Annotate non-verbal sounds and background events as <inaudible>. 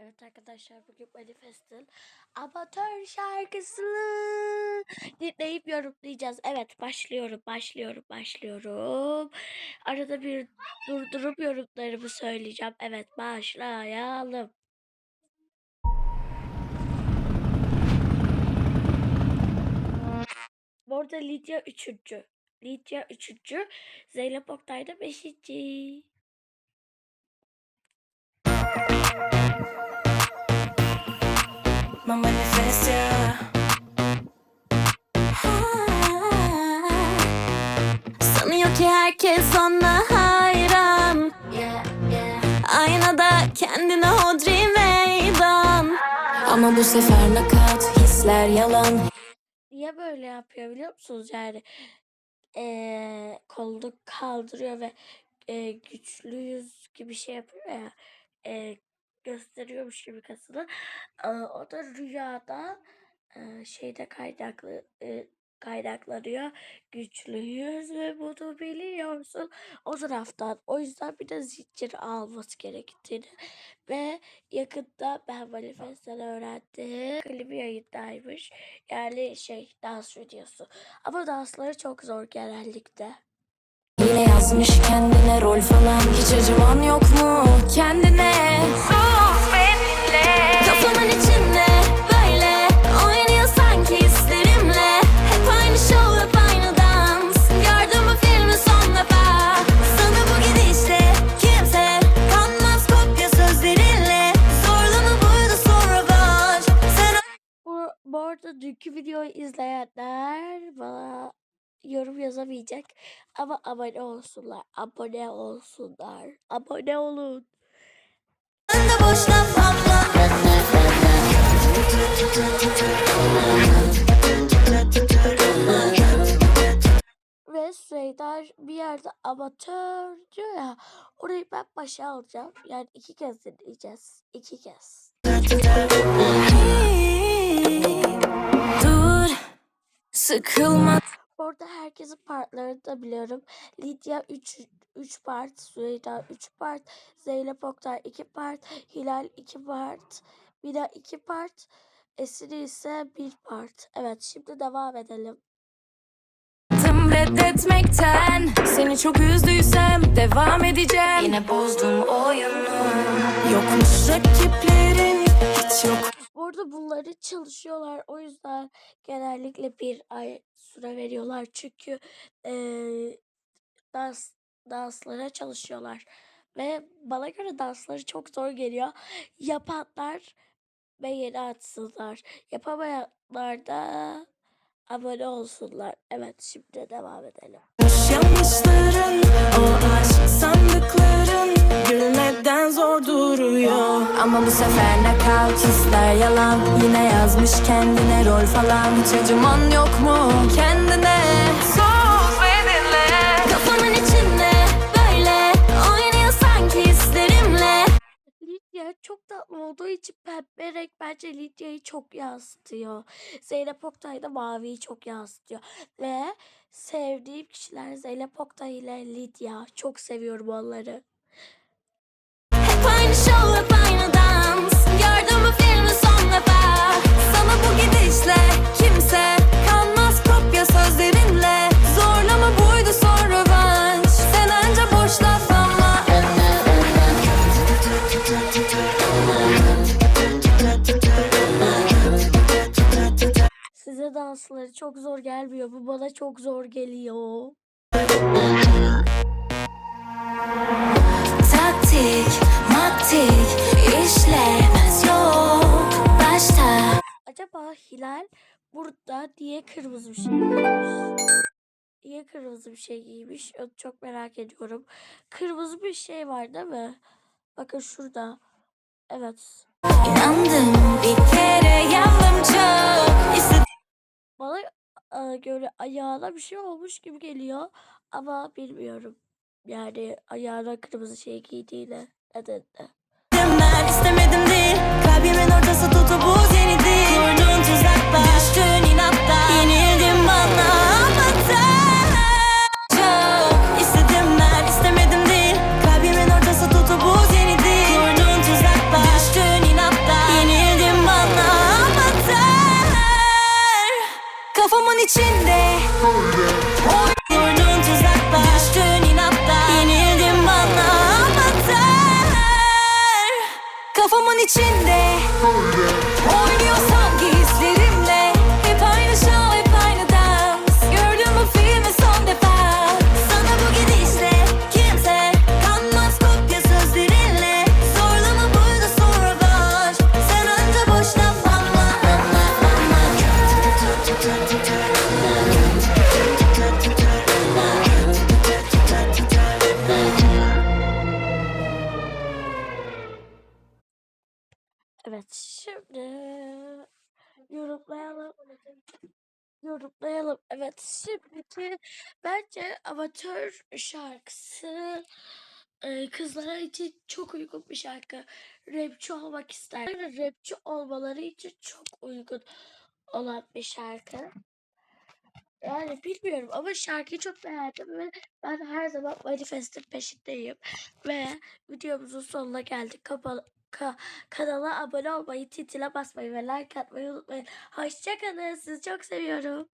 Evet arkadaşlar bugün Manifest'in amatör şarkısını dinleyip yorumlayacağız. Evet başlıyorum, başlıyorum, başlıyorum. Arada bir durdurup yorumlarımı söyleyeceğim. Evet başlayalım. Bu arada Lidya üçüncü. Lidya üçüncü. Zeynep Oktay da beşinci. My manifest, <laughs> ki herkes ona hayran Yeah, yeah. Aynada kendine hodri meydan Ama bu sefer nakat hisler yalan Niye böyle yapıyor biliyor musunuz? Yani eee kolunu kaldırıyor ve eee, güçlüyüz gibi şey yapıyor ya. eee, gösteriyormuş gibi kasını. O da rüyada eee, şeyde kaynaklı eee, kaynaklanıyor. Güçlüyüz ve bunu biliyorsun. O taraftan. O yüzden bir de zincir alması gerektiğini ve yakında ben manifestten öğrendim. Klibi yayındaymış. Yani şey dans videosu. Ama dansları çok zor genellikle. Yine yazmış kendine rol falan. Hiç acıman yok mu kendine? Sus benimle. Kafamın içinde böyle Oynuyor sanki Hep aynı show hep aynı dans. Gördün mü filmi son defa? Sana bu gidişle kimse Kanmaz kopya sözlerinle Zorlama buydu sonra var? Sen Bu, bu arada dünkü videoyu izleyenler bana yorum yazamayacak. Ama abone olsunlar. Abone olsunlar. Abone olun. Ve Süheydar bir yerde amatör diyor ya. Orayı ben başa alacağım. Yani iki kez dinleyeceğiz. İki kez. Dur Sıkılma Orada herkesin partlarını da biliyorum. Lidya 3 3 part, Süheyda 3 part, Zeynep Oktay 2 part, Hilal 2 part, Mira 2 part, Esri ise 1 part. Evet şimdi devam edelim. Tım reddetmekten Seni çok üzdüysem devam edeceğim Yine bozdum oyunu Yokmuş rakiplerin hiç yok Bu arada bunları çalışıyorlar. O yüzden genellikle bir ay süre veriyorlar. Çünkü eee dans danslara çalışıyorlar. Ve bana göre dansları çok zor geliyor. Yapanlar beğeni atsınlar. Yapamayanlar da abone olsunlar. Evet şimdi devam edelim. Yanlışların o Ama bu sefer nakavt hisler yalan Yine yazmış kendine rol falan Hiç acıman yok mu kendine Sus ve dinle Kafamın içinde böyle Oynuyor sanki hislerimle Lidya çok tatlı olduğu için pembe renk bence Lidya'yı çok yansıtıyor. Zeynep Oktay da maviyi çok yansıtıyor. Ve sevdiğim kişiler Zeynep Oktay ile Lidya. Çok seviyorum onları. Dansları çok zor gelmiyor. Bu bana çok zor geliyor. Taktik, maktik işlemez yok Başta Acaba Hilal burada niye kırmızı bir şey giymiş? Niye kırmızı bir şey giymiş? Çok merak ediyorum. Kırmızı bir şey var değil mi? Bakın şurada. Evet. inandım bir kere yandım çok e, göre ayağına bir şey olmuş gibi geliyor. Ama bilmiyorum. Yani ayağına kırmızı şey giydiğine nedenle. ben istemedim değil Kalbimin ortası şimdi yorumlayalım. Yorumlayalım. Evet şimdiki bence amatör şarkısı e, kızlara için çok uygun bir şarkı. Rapçi olmak ister. Rapçi olmaları için çok uygun olan bir şarkı. Yani bilmiyorum ama şarkıyı çok beğendim ve ben her zaman manifestin peşindeyim. Ve videomuzun sonuna geldik. Kapalı, ka- kanala abone olmayı, titile basmayı ve like atmayı unutmayın. Hoşçakalın. Sizi çok seviyorum.